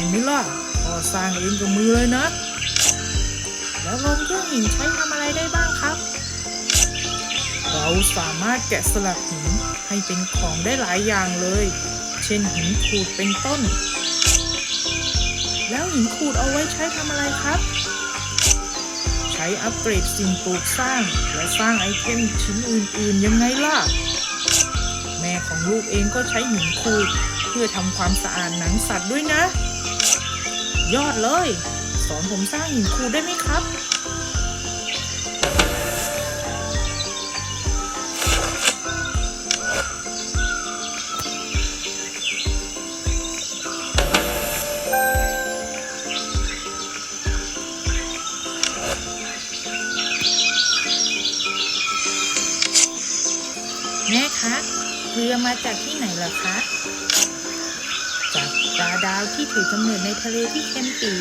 ยังไงล่ะพอสร้างเองกับมือเลยนะ แล้วลงเครื่องหินใช้ทำอะไรได้บ้างครับ เราสามารถแกะสลักหินให้เป็นของได้หลายอย่างเลย เช่นหินขูดเป็นต้น แล้วหินขูดเอาไว้ใช้ทำอะไรครับ ใช้อัปเกรดสิ่งปลูกสร้าง และสร้างไอเทมชิ้นอื่นๆยังไงล่ะ แม่ของลูกเองก็ใช้หินขูดเพื่อทำความสะอาดหนังสัตว์ด้วยนะ ยอดเลย สอนผมสร้างหินขูได้ไหมครับ แม่คะเรือมาจากที่ไหนเหรอคะ ปลาดาวที่ถือกำเนิดในทะเลที่เค็มปี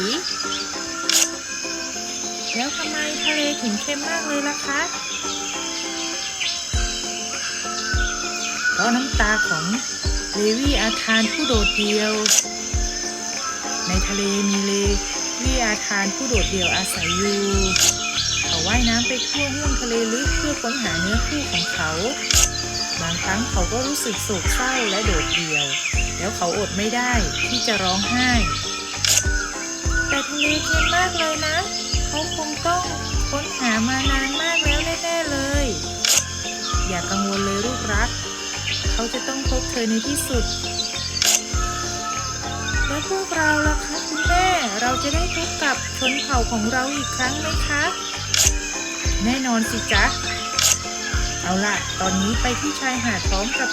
แล้วทำไมทะเลถึงเค็มมากเลยล่ะคะเพราะน้ำตาของเลวีอาธานผู้โดดเดี่ยว ในทะเลมีเลวีอาธานผู้โดดเดี่ยวอาศัยอยู่ เขาว่ายน้ำไปทั่วห้วงทะเลลึกเพื่อค้นหาเนื้อคู่ของเขา บางครั้งเขาก็รู้สึกโศกเศร้าและโดดเดี่ยว แล้วเขาอดไม่ได้ที่จะร้องไห้ แต่ทะเลเค็มมากเลยนะ เขาคงต้องค้นหามานานมากแล้วแน่ๆเลย อย่ากังวลเลยลูกรัก เขาจะต้องพบเธอในที่สุด แล้วพวกเราล่ะคะคุณแม่เราจะได้พบกับชนเผ่าของเราอีกครั้งไหมคะ แน่นอนสิจ๊ะ เอาล่ะตอนนี้ไปที่ชายหาดพร้อมกับ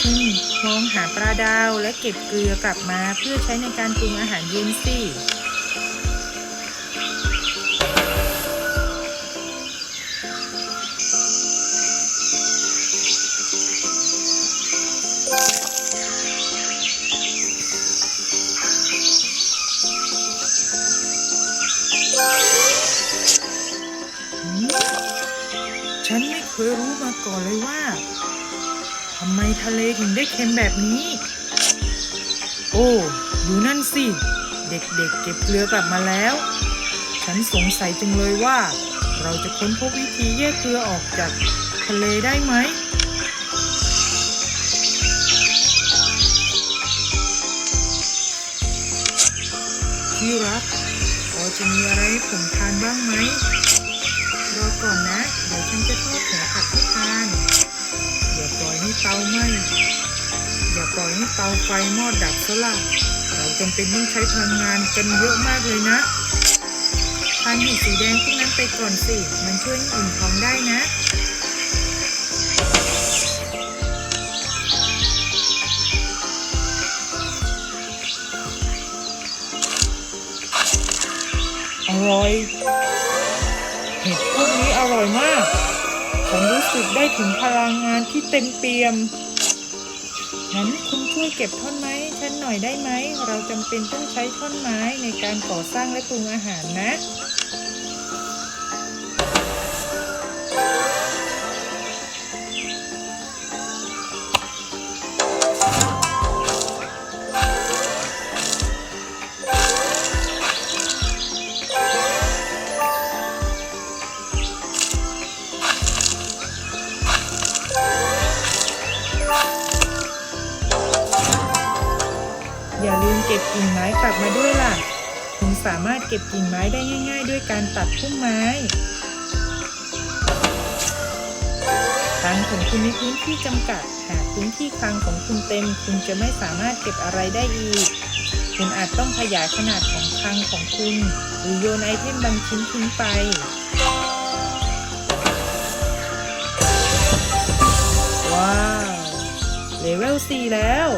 ทิมมองหาปลาดาวและเก็บเกลือกลับมาเพื่อใช้ในการปรุงอาหารเย็นสิฉันไม่ ยรู้มาก่อนเลยว่าทำไมทะเลถึงได้เค็มแบบนี้ โอ้ดูนั่นสิ เด็กๆเก็บเกลือกลับมาแล้ว ฉันสงสัยจังเลยว่า เราจะค้นพบวิธีแยกเกลือออกจากทะเลได้ไหมที่รักพอจะมีอะไรให้ผมทานบ้างไหมรอก่อนนะ ทอดหัวผัดทานอย่าปล่อยให้เตาไหม้อย่าปล่อยให้เตาไฟมอดดับซะละเราจำเป็นต้องใช้พลังงานกันเยอะมากเลยนะทานเห็ดสีแดงพวกนั้นไปก่อนสิ มันช่วยให้อิ่มท้องได้นะอร่อยเห็ดพวกนี้อร่อยมาก ฉันรู้สึกได้ถึงพลังงานที่เต็มเปี่ยมงั้นคุณช่วยเก็บท่อนไม้ฉันหน่อยได้ไหม เราจำเป็นต้องใช้ท่อนไม้ในการก่อสร้างและปรุงอาหารนะ อย่าลืมเก็บกิ่งไม้กลับมาด้วยล่ะคุณสามารถเก็บกิ่งไม้ได้ง่าย ๆ ด้วยการตัดพุ่มไม้คลังของคุณมีพื้นที่จำกัด หากพื้นที่คลังของคุณเต็ม คุณจะไม่สามารถเก็บอะไรได้อีก คุณอาจต้องขยายขนาดของคลังของคุณ หรือโยนไอเทมบางชิ้นทิ้งไปว้าว เลเวล4แล้ว